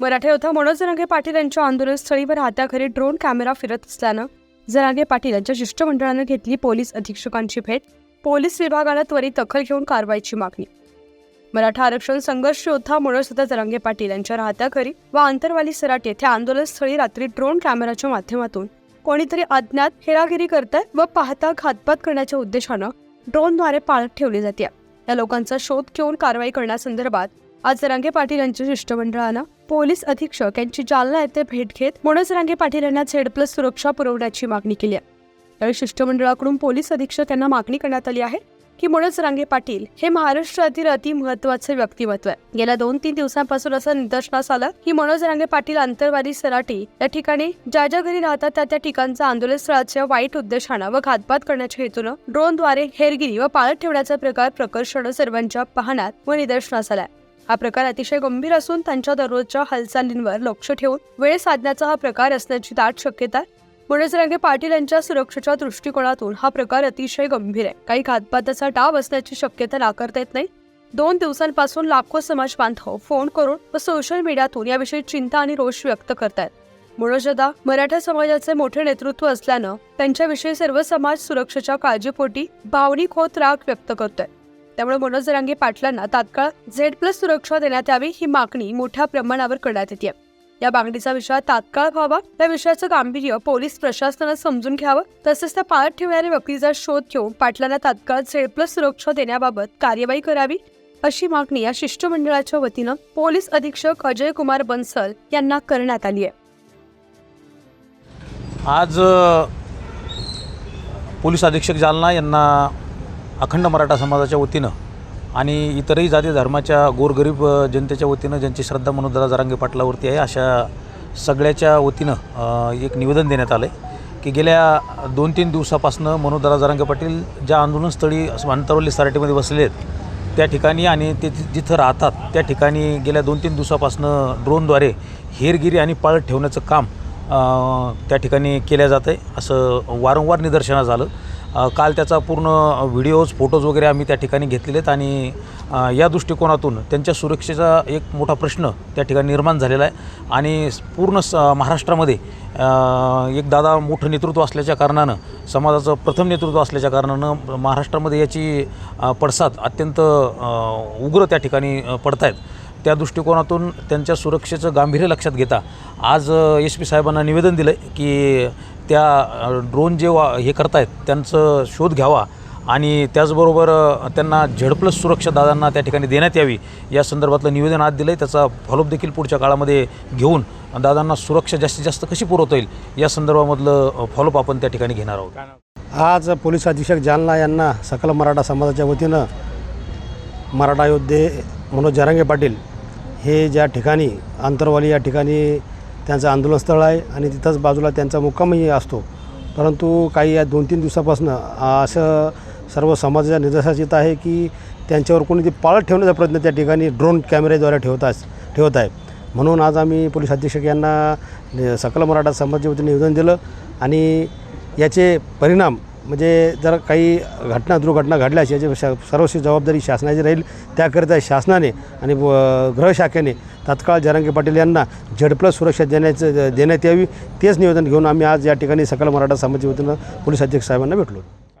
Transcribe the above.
मराठे योद्धा मनोज जरांगे पाटील यांच्या आंदोलनस्थळीवर हाताखरी drone camera फिरत असल्यानं जरांगे पाटील यांच्या शिष्टमंडळानं घेतली पोलीस अधीक्षकांची भेट. पोलीस विभागानं त्वरित दखल घेऊन कारवाईची मागणी. मराठा आरक्षण संघर्ष योद्धा मनोजदादा जरांगे पाटील यांच्या राहत्या घरी व आंतरवाली सराट येथे आंदोलनस्थळी रात्री ड्रोन कॅमेराच्या माध्यमातून कोणीतरी अज्ञात हेरागिरी करताय व पाहता घातपात करण्याच्या उद्देशानं ड्रोनद्वारे पाळत ठेवली जाते. या लोकांचा शोध घेऊन कारवाई करण्यासंदर्भात आज जरांगे पाटील यांच्या शिष्टमंडळानं पोलीस अधीक्षक यांची जालना येथे भेट घेत मनोज रांगे पाटील यांना झेड प्लस सुरक्षा पुरवण्याची मागणी केली आहे. यावेळी शिष्टमंडळाकडून पोलीस अधीक्षक यांना मागणी करण्यात आली आहे की मनोज रांगे पाटील हे महाराष्ट्रातील अति महत्त्वाचे व्यक्तिमत्व आहे. गेल्या दोन तीन दिवसांपासून असं निदर्शनास आलं की मनोज रांगे पाटील आंतरवादी सराटी या ठिकाणी ज्या ज्या घरी राहतात त्या त्या ठिकाणचा आंदोलन स्थळाच्या वाईट उद्देशानं व घातपात करण्याच्या हेतूनं ड्रोनद्वारे हेरगिरी व पाळत ठेवण्याचा प्रकार प्रकर्षण सर्वांच्या पाहण्यात व निदर्शनास आलाय. हा प्रकार अतिशय गंभीर असून त्यांच्या दररोजच्या हालचालींवर लक्ष ठेवून वेळ साधण्याचा हा प्रकार असण्याची दाट शक्यता आहे. मनोज रांगे पाटील यांच्या सुरक्षेच्या दृष्टिकोनातून हा प्रकार अतिशय गंभीर आहे. काही घातपाताचा डाव असण्याची शक्यता नाकारता येत नाही. दोन दिवसांपासून लाखो समाज बांधव फोन करून व सोशल मीडियातून याविषयी चिंता आणि रोष व्यक्त करतायत. मनोजदा मराठा समाजाचे मोठे नेतृत्व असल्यानं त्यांच्याविषयी सर्व समाज सुरक्षेच्या काळजीपोटी भावनिक होत राग व्यक्त करतोय. त्यामुळे मनोज रांगे पाटलांना तात्काळ झेड प्लस सुरक्षा देण्यात यावी ही मागणी मोठ्या प्रमाणावर करण्यात येते. या मागणीचा विषय तात्काळ व्हावा या विषयाचं गांभीर्य पोलीस प्रशासनानं समजून घ्यावं तसंच त्या पाळत ठेवणाऱ्या व्यक्तीचा शोध घेऊन पाटलांना तात्काळ झेड प्लस सुरक्षा देण्याबाबत कार्यवाही करावी अशी मागणी या शिष्टमंडळाच्या वतीनं पोलीस अधीक्षक अजय कुमार बन्सल यांना करण्यात आली आहे. आज पोलीस अधीक्षक जालना यांना अखंड मराठा समाजाच्या वतीनं आणि इतरही जाती धर्माच्या गोरगरीब जनतेच्या वतीनं ज्यांची श्रद्धा मनोदरा जरांगे पाटलावरती आहे अशा सगळ्याच्या वतीनं एक निवेदन देण्यात आलं आहे की गेल्या दोन तीन दिवसापासनं मनोदरा जरांगे पाटील ज्या आंदोलनस्थळी अंतरवली सराटीमध्ये बसले आहेत त्या ठिकाणी आणि ते जिथं राहतात त्या ठिकाणी गेल्या दोन तीन दिवसापासनं ड्रोनद्वारे हेरगिरी आणि पाळत ठेवण्याचं काम त्या ठिकाणी केल्या जात आहे असं वारंवार निदर्शनं झालं काल त्याचा पूर्ण व्हिडिओज फोटोज वगैरे आम्ही त्या ठिकाणी घेतलेले आहेत आणि या दृष्टिकोनातून त्यांच्या सुरक्षेचा एक मोठा प्रश्न त्या ठिकाणी निर्माण झालेला आहे. आणि पूर्ण स महाराष्ट्रामध्ये एक दादा मोठं नेतृत्व असल्याच्या कारणानं समाजाचं प्रथम नेतृत्व असल्याच्या कारणानं महाराष्ट्रामध्ये याची पडसाद अत्यंत उग्र त्या ठिकाणी पडत आहेत त्या दृष्टिकोनातून त्यांच्या सुरक्षेचं गांभीर्य लक्षात घेता आज एस पी साहेबांना निवेदन दिलं की त्या ड्रोन जे वा हे करतायत त्यांचं शोध घ्यावा आणि त्याचबरोबर त्यांना झडपलस सुरक्षा दादांना त्या ठिकाणी देण्यात यावी या संदर्भातलं निवेदन आज दिलं आहे त्याचा फॉलोअप देखील पुढच्या काळामध्ये घेऊन दादांना सुरक्षा जास्तीत जास्त कशी पुरवता येईल या संदर्भामधलं फॉलोअप आपण त्या ठिकाणी घेणार आहोत. आज पोलीस अधीक्षक जालना यांना सकल मराठा समाजाच्या वतीनं मराठा योद्धे मनोज जरांगे पाटील हे ज्या ठिकाणी आंतरवाली या ठिकाणी त्यांचं आंदोलनस्थळ आहे आणि तिथंच बाजूला त्यांचा मुक्कामही असतो. परंतु काही या दोन तीन दिवसापासून असं सर्व समाजाच्या निदर्शनास येत आहे की त्यांच्यावर कोणी ते पाळत ठेवण्याचा प्रयत्न त्या ठिकाणी ड्रोन कॅमेऱ्याद्वारे ठेवता ठेवत आहे. म्हणून आज आम्ही पोलीस अधीक्षक यांना सकल मराठा समाजाच्या वतीने निवेदन दिलं आणि याचे परिणाम म्हणजे जर काही घटना दुर्घटना घडल्यास याची शा सर्वस्वी जबाबदारी शासनाची राहील. त्याकरिता शासनाने आणि व- गृहशाखेने तात्काळ जरांगे पाटील यांना झेड प्लस सुरक्षा देण्याचं देण्यात यावी. तेच निवेदन घेऊन आम्ही आज या ठिकाणी सकल मराठा समाजाच्या वतीनं पोलीस अध्यक्ष साहेबांना भेटलो.